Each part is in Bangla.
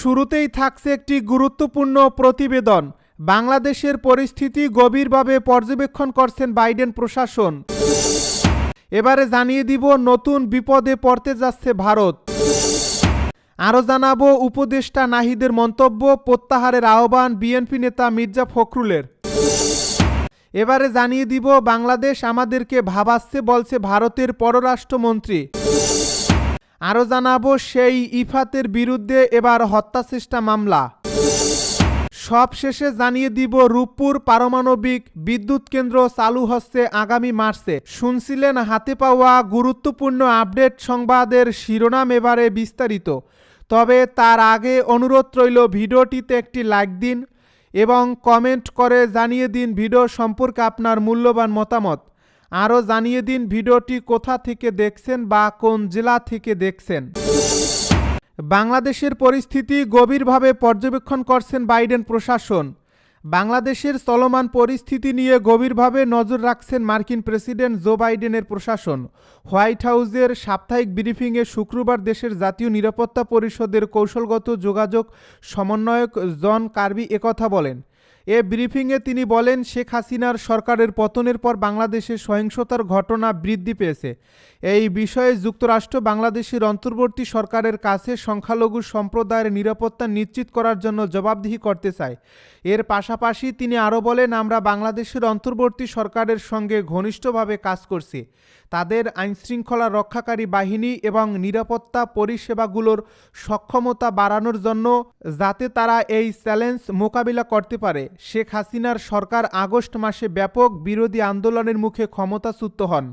শুরুতেই থাকছে একটি গুরুত্বপূর্ণ প্রতিবেদন। বাংলাদেশের পরিস্থিতি গভীরভাবে পর্যবেক্ষণ করছেন বাইডেন প্রশাসন। এবারে জানিয়ে দিব নতুন বিপদে পড়তে যাচ্ছে ভারত। আরও জানাব উপদেষ্টা নাহিদের মন্তব্য, প্রত্যাহারের আহ্বান বিএনপি নেতা মির্জা ফখরুলের। এবারে জানিয়ে দিব, বাংলাদেশ আমাদেরকে ভাবাচ্ছে বলছে ভারতের পররাষ্ট্রমন্ত্রী। আরও জানাব সেই ইফাতের বিরুদ্ধে এবার হত্যাচেষ্টা মামলা। সব শেষে জানিয়ে দিব রূপপুর পারমাণবিক বিদ্যুৎ কেন্দ্র চালু হচ্ছে আগামী মার্চে। শুনছিলেন হাতে পাওয়া গুরুত্বপূর্ণ আপডেট সংবাদের শিরোনাম এবারে বিস্তারিত। তবে তার আগে অনুরোধ রইল ভিডিওটিতে একটি লাইক দিন এবং কমেন্ট করে জানিয়ে দিন ভিডিও সম্পর্কে আপনার মূল্যবান মতামত। আরও জানিয়ে দিন ভিডিওটি কোথা থেকে দেখছেন বা কোন জেলা থেকে দেখছেন। বাংলাদেশের পরিস্থিতি গভীরভাবে পর্যবেক্ষণ করছেন বাইডেন প্রশাসন। বাংলাদেশের চলমান পরিস্থিতি নিয়ে গভীরভাবে নজর রাখছেন মার্কিন প্রেসিডেন্ট জো বাইডেনের প্রশাসন। হোয়াইট হাউসের সাপ্তাহিক ব্রিফিংয়ে শুক্রবার দেশের জাতীয় নিরাপত্তা পরিষদের কৌশলগত যোগাযোগ সমন্বয়ক জন কার্বি একথা বলেন। এ ব্রিফিংয়ে তিনি বলেন, শেখ হাসিনার সরকারের পতনের পর বাংলাদেশে সহিংসতার ঘটনা বৃদ্ধি পেয়েছে। এই বিষয়ে যুক্তরাষ্ট্র বাংলাদেশের অন্তর্বর্তী সরকারের কাছে সংখ্যালঘু সম্প্রদায়ের নিরাপত্তা নিশ্চিত করার জন্য জবাবদিহি করতে চায়। এর পাশাপাশি তিনি আরও বলেন, আমরা বাংলাদেশের অন্তর্বর্তী সরকারের সঙ্গে ঘনিষ্ঠভাবে কাজ করছি। তাদের আইনশৃঙ্খলা রক্ষাকারী বাহিনী এবং নিরাপত্তা পরিষেবাগুলোর সক্ষমতা বাড়ানোর জন্য যাতে তারা এই চ্যালেঞ্জ মোকাবিলা করতে পারে, শেখ হাসিনার সরকার আগস্ট মাসে ব্যাপক বিরোধী আন্দোলনের মুখে ক্ষমতাচ্যুত হন।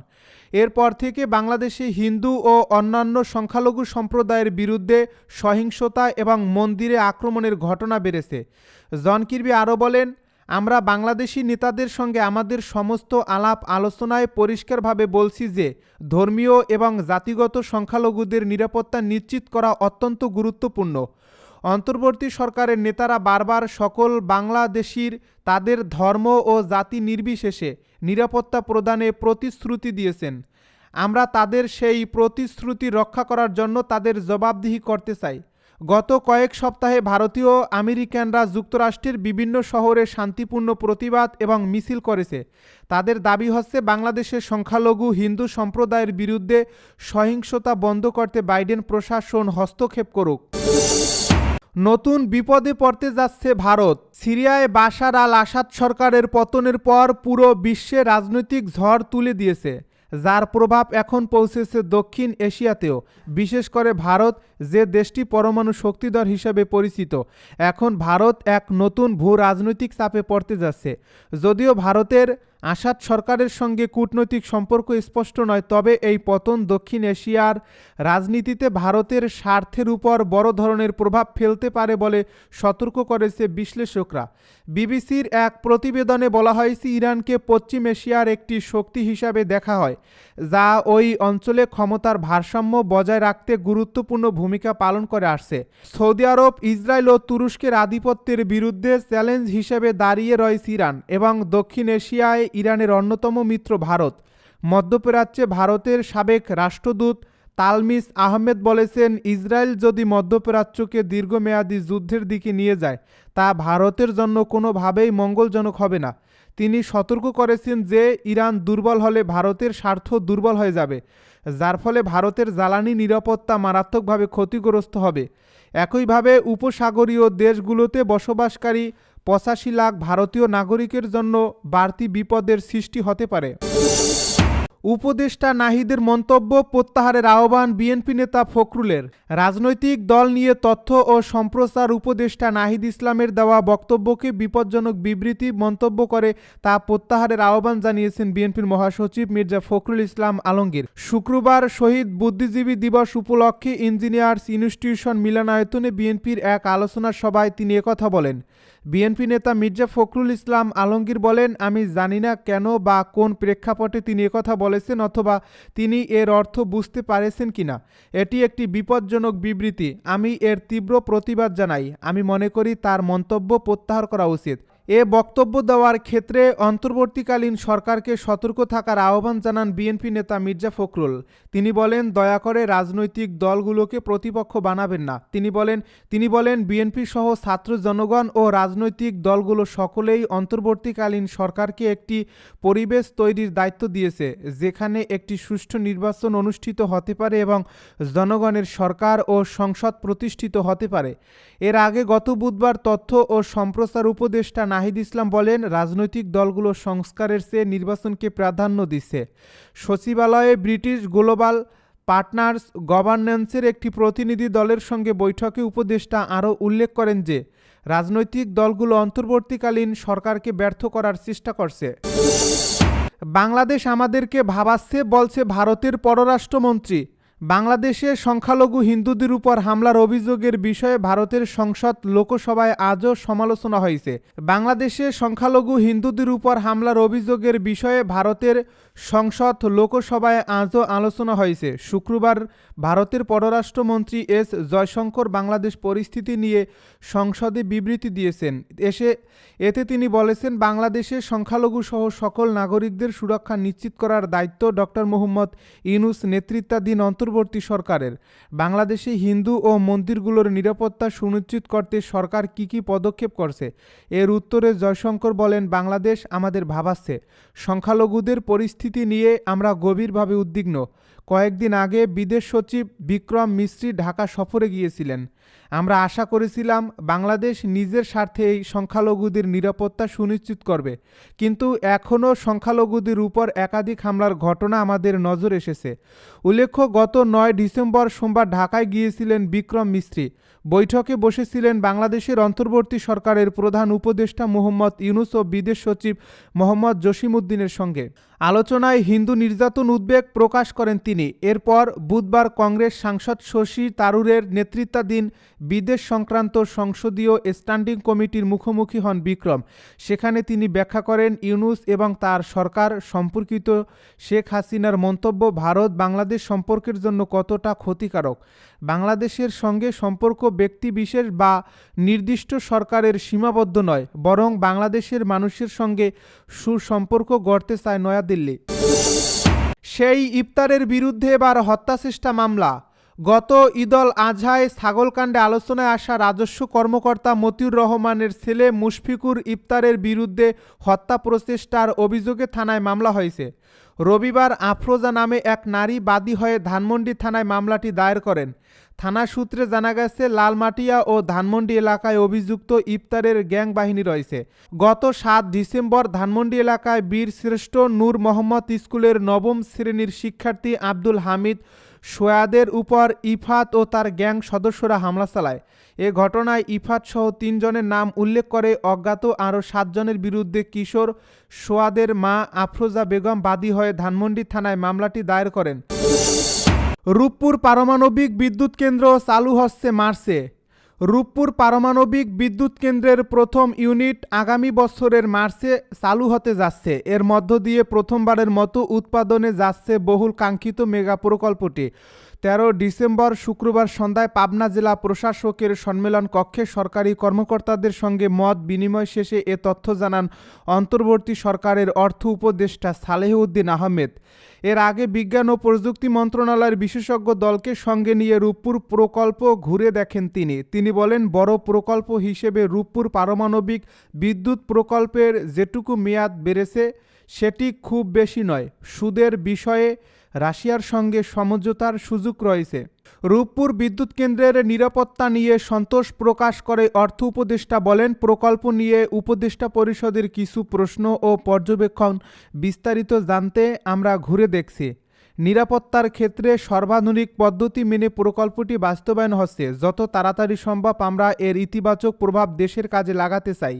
এরপর থেকে বাংলাদেশে হিন্দু ও অন্যান্য সংখ্যালঘু সম্প্রদায়ের বিরুদ্ধে সহিংসতা এবং মন্দিরে আক্রমণের ঘটনা বেড়েছে। জন কির্বি আরও বলেন আমরা বাংলাদেশি নেতাদের সঙ্গে আমাদের সমস্ত আলাপ আলোচনায় পরিষ্কারভাবে বলছি যে, ধর্মীয় এবং জাতিগত সংখ্যালঘুদের নিরাপত্তা নিশ্চিত করা অত্যন্ত গুরুত্বপূর্ণ। অন্তর্বর্তী সরকারের নেতারা বারবার সকল বাংলাদেশির তাদের ধর্ম ও জাতি নির্বিশেষে নিরাপত্তা প্রদানে প্রতিশ্রুতি দিয়েছেন। আমরা তাদের সেই প্রতিশ্রুতি রক্ষা করার জন্য তাদের জবাবদিহি করতে চাই। গত কয়েক সপ্তাহে ভারতীয় আমেরিকানরা যুক্তরাষ্ট্রের বিভিন্ন শহরে শান্তিপূর্ণ প্রতিবাদ এবং মিছিল করেছে। তাদের দাবি হচ্ছে, বাংলাদেশের সংখ্যালঘু হিন্দু সম্প্রদায়ের বিরুদ্ধে সহিংসতা বন্ধ করতে বাইডেন প্রশাসন হস্তক্ষেপ করুক। নতুন বিপদে পড়তে যাচ্ছে ভারত। সিরিয়ায় বাশার আল আসাদ সরকারের পতনের পর পুরো বিশ্বে রাজনৈতিক ঝড় তুলে দিয়েছে। যার প্রভাব এখন পৌঁছেছে দক্ষিণ এশিয়াতেও, বিশেষ করে ভারত যে দেশটি পরমাণু শক্তিধর হিসেবে পরিচিত। এখন ভারত এক নতুন ভূ রাজনৈতিক চাপে পড়তে যাচ্ছে। যদিও ভারতের আসাদ সরকারের সঙ্গে কূটনৈতিক সম্পর্ক স্পষ্ট নয়, তবে এই পতন দক্ষিণ এশিয়ার রাজনীতিতে ভারতের স্বার্থের উপর বড় ধরনের প্রভাব ফেলতে পারে বলে সতর্ক করেছে বিশ্লেষকরা। বিবিসির এক প্রতিবেদনে বলা হয়েছে, ইরানকে পশ্চিম এশিয়ার একটি শক্তি হিসাবে দেখা হয়, যা ওই অঞ্চলে ক্ষমতার ভারসাম্য বজায় রাখতে গুরুত্বপূর্ণ ভূমিকা পালন করে আসছে। সৌদি আরব, ইসরায়েল ও তুরস্কের আধিপত্যের বিরুদ্ধে চ্যালেঞ্জ হিসেবে দাঁড়িয়ে রয়েছে ইরান এবং দক্ষিণ এশিয়ায় ইরানের অন্যতম মিত্র ভারত। মধ্যপ্রাচ্যে ভারতের সাবেক রাষ্ট্রদূত তালমিস আহমেদ বলেছেন, ইসরায়েল যদি মধ্যপ্রাচ্যকে দীর্ঘমেয়াদী যুদ্ধের দিকে নিয়ে যায়, তা ভারতের জন্য কোনোভাবেই মঙ্গলজনক হবে না। তিনি সতর্ক করেছেন যে, ইরান দুর্বল হলে ভারতের স্বার্থ দুর্বল হয়ে যাবে, যার ফলে ভারতের জ্বালানি নিরাপত্তা মারাত্মকভাবে ক্ষতিগ্রস্ত হবে। একইভাবে উপসাগরীয় দেশগুলোতে বসবাসকারী পঁচাশি লাখ ভারতীয় নাগরিকের জন্য বাড়তি বিপদের সৃষ্টি হতে পারে। উপদেষ্টা নাহিদের মন্তব্য প্রত্যাহারের আহ্বান বিএনপি নেতা ফখরুলের। রাজনৈতিক দল নিয়ে তথ্য ও সম্প্রচার উপদেষ্টা নাহিদ ইসলামের দেওয়া বক্তব্যকে বিপজ্জনক বিবৃতি মন্তব্য করে তা প্রত্যাহারের আহ্বান জানিয়েছেন বিএনপির মহাসচিব মির্জা ফখরুল ইসলাম আলমগীর। শুক্রবার শহীদ বুদ্ধিজীবী দিবস উপলক্ষে ইঞ্জিনিয়ার্স ইনস্টিটিউশন মিলনায়তনে বিএনপির এক আলোচনা সভায় তিনি একথা বলেন। বিএনপি নেতা মির্জা ফখরুল ইসলাম আলমগীর বলেন, আমি জানি না কেন বা কোন প্রেক্ষাপটে তিনি একথা বলেছেন অথবা তিনি এর অর্থ বুঝতে পারেছেন কিনা। এটি একটি বিপজ্জনক বিবৃতি। আমি এর তীব্র প্রতিবাদ জানাই। আমি মনে করি তার মন্তব্য প্রত্যাহার করা উচিত। এ বক্তব্য দেওয়ার ক্ষেত্রে অন্তর্বর্তীকালীন সরকারকে সতর্ক থাকার আহ্বান জানান বিএনপি নেতা মির্জা ফখরুল। তিনি বলেন, দয়া করে রাজনৈতিক দলগুলোকে প্রতিপক্ষ বানাবেন না। তিনি বলেন তিনি বলেন, বিএনপি সহ ছাত্র জনগণ ও রাজনৈতিক দলগুলো সকলেই অন্তর্বর্তীকালীন সরকারকে একটি পরিবেশ তৈরির দায়িত্ব দিয়েছে, যেখানে একটি সুষ্ঠু নির্বাচন অনুষ্ঠিত হতে পারে এবং জনগণের সরকার ও সংসদ প্রতিষ্ঠিত হতে পারে। এর আগে গত বুধবার তথ্য ও সম্প্রচার উপদেষ্টা নাহিদ ইসলাম বলেন, রাজনৈতিক দলগুলো সংস্কারের চেয়ে নির্বাচনকে প্রাধান্য দিচ্ছে। সচিবালয়ে ব্রিটিশ গ্লোবাল পার্টনার্স গভর্নেন্সের একটি প্রতিনিধি দলের সঙ্গে বৈঠকে উপদেষ্টা আরও উল্লেখ করেন যে, রাজনৈতিক দলগুলো অন্তর্বর্তীকালীন সরকারকে ব্যর্থ করার চেষ্টা করছে। বাংলাদেশ আমাদেরকে ভাবাচ্ছে বলছে ভারতের পররাষ্ট্রমন্ত্রী। বাংলাদেশে সংখ্যালঘু হিন্দুদের উপর হামলার অভিযোগের বিষয়ে ভারতের সংসদ লোকসভায় আজও সমালোচনা হয়েছে। বাংলাদেশে সংখ্যালঘু হিন্দুদের উপর হামলার অভিযোগের বিষয়ে ভারতের সংসদ লোকসভায় আজও আলোচনা হয়েছে। শুক্রবার ভারতের পররাষ্ট্রমন্ত্রী এস জয়শঙ্কর বাংলাদেশ পরিস্থিতি নিয়ে সংসদে বিবৃতি দিয়েছেন। এসে, এতে তিনি বলেছেন, বাংলাদেশে সংখ্যালঘু সহ সকল নাগরিকদের সুরক্ষা নিশ্চিত করার দায়িত্ব ডক্টর মোহাম্মদ ইউনুস নেতৃত্বাধীন অন্তর্বর্তী সরকারের। বাংলাদেশে হিন্দু ও মন্দিরগুলোর নিরাপত্তা সুনিশ্চিত করতে সরকার কি কি পদক্ষেপ করছে? এর উত্তরে জয়শঙ্কর বলেন, বাংলাদেশ আমাদের ভাবাচ্ছে। সংখ্যালঘুদের পরিস্থিতি নিয়ে আমরা গভীরভাবে উদ্বিগ্ন। কয়েকদিন আগে বিদেশ সচিব বিক্রম মিস্ত্রি ঢাকা সফরে গিয়েছিলেন। আমরা আশা করেছিলাম বাংলাদেশ নিজের স্বার্থে এই সংখ্যালঘুদের নিরাপত্তা সুনিশ্চিত করবে, কিন্তু এখনও সংখ্যালঘুদের উপর একাধিক হামলার ঘটনা আমাদের নজর এসেছে। উল্লেখ্য, গত নয় ডিসেম্বর সোমবার ঢাকায় গিয়েছিলেন বিক্রম মিস্ত্রি। বৈঠকে বসেছিলেন বাংলাদেশের অন্তর্বর্তী সরকারের প্রধান উপদেষ্টা মোহাম্মদ ইউনুস ও বিদেশ সচিব মোহাম্মদ জসিমউদ্দিনের সঙ্গে। আলোচনায় হিন্দু নির্যাতন উদ্বেগ প্রকাশ করেন তিনি। এরপর বুধবার কংগ্রেস সাংসদ শশী তারুরের নেতৃত্বাধীন বিদেশ সংক্রান্ত সংসদীয় স্ট্যান্ডিং কমিটির মুখোমুখি হন বিক্রম। সেখানে তিনি ব্যাখ্যা করেন, ইউনুস এবং তার সরকার সম্পর্কিত শেখ হাসিনার মন্তব্য ভারত বাংলাদেশ সম্পর্কের জন্য কতটা ক্ষতিকারক? বাংলাদেশের সঙ্গে সম্পর্ক ব্যক্তিবিশেষ বা নির্দিষ্ট সরকারের সীমাবদ্ধ নয়, বরং বাংলাদেশের মানুষের সঙ্গে সুসম্পর্ক গড়তে চায় নয়াদিল্লি। সেই ইফতারের বিরুদ্ধে এবার হত্যাচেষ্টা মামলা। গত ঈদল আজহায় ছাগলকাণ্ডে আলোচনায় আসা রাজস্ব কর্মকর্তা মতিউর রহমানের ছেলে মুশফিকুর ইফতারের বিরুদ্ধে হত্যা প্রচেষ্টার অভিযোগে থানায় মামলা হয়েছে। রবিবার আফরোজা নামে এক নারী বাদী হয়ে ধানমন্ডি থানায় মামলাটি দায়ের করেন। থানা সূত্রে জানা গেছে, লালমাটিয়া ও ধানমন্ডি এলাকায় অভিযুক্ত ইফতারের গ্যাং বাহিনী রয়েছে। গত সাত ডিসেম্বর ধানমন্ডি এলাকায় বীর শ্রেষ্ঠ নূর মোহাম্মদ স্কুলের নবম শ্রেণির শিক্ষার্থী আব্দুল হামিদ সোয়াদের উপর ইফাত ও তার গ্যাং সদস্যরা হামলা চালায়। এ ঘটনায় ইফাত সহ তিনজনের নাম উল্লেখ করে অজ্ঞাত আরও সাতজনের বিরুদ্ধে কিশোর সোয়াদের মা আফরোজা বেগম বাদী হয়ে ধানমন্ডি থানায় মামলাটি দায়ের করেন। রূপপুর পারমাণবিক বিদ্যুৎ কেন্দ্র চালু হচ্ছে মার্চে। রূপপুর পারমাণবিক বিদ্যুৎ কেন্দ্রের প্রথম ইউনিট আগামী বছরের মার্চে চালু হতে যাচ্ছে। এর মধ্য দিয়ে প্রথমবারের মতো উৎপাদনে যাচ্ছে বহুল কাঙ্ক্ষিত মেগা প্রকল্পটি। তেরো ডিসেম্বর শুক্রবার সন্ধ্যায় পাবনা জেলা প্রশাসকের সম্মেলন কক্ষে সরকারি কর্মকর্তাদের সঙ্গে মত বিনিময় শেষে এ তথ্য জানান অন্তর্বর্তী সরকারের অর্থ উপদেষ্টা সালেহউদ্দিন আহমেদ। এর আগে বিজ্ঞান ও প্রযুক্তি মন্ত্রণালয়ের বিশেষজ্ঞ দলকে সঙ্গে নিয়ে রূপপুর প্রকল্প ঘুরে দেখেন তিনি। তিনি বলেন, বড় প্রকল্প হিসেবে রূপপুর পারমাণবিক বিদ্যুৎ প্রকল্পের যেটুকু মেয়াদ বেড়েছে, সেটি খুব বেশি নয়। সুদের বিষয়ে রাশিয়ার সঙ্গে সমঝোতার সুযোগ রয়েছে। রূপপুর বিদ্যুৎ কেন্দ্রের নিরাপত্তা নিয়ে সন্তোষ প্রকাশ করে অর্থ উপদেষ্টা বলেন, প্রকল্প নিয়ে উপদেষ্টা পরিষদের কিছু প্রশ্ন ও পর্যবেক্ষণ বিস্তারিত জানতে আমরা ঘুরে দেখছি। নিরাপত্তার ক্ষেত্রে সর্বাধুনিক পদ্ধতি মেনে প্রকল্পটি বাস্তবায়ন হচ্ছে, যত তাড়াতাড়ি সম্ভব আমরা এর ইতিবাচক প্রভাব দেশের কাজে লাগাতে চাই।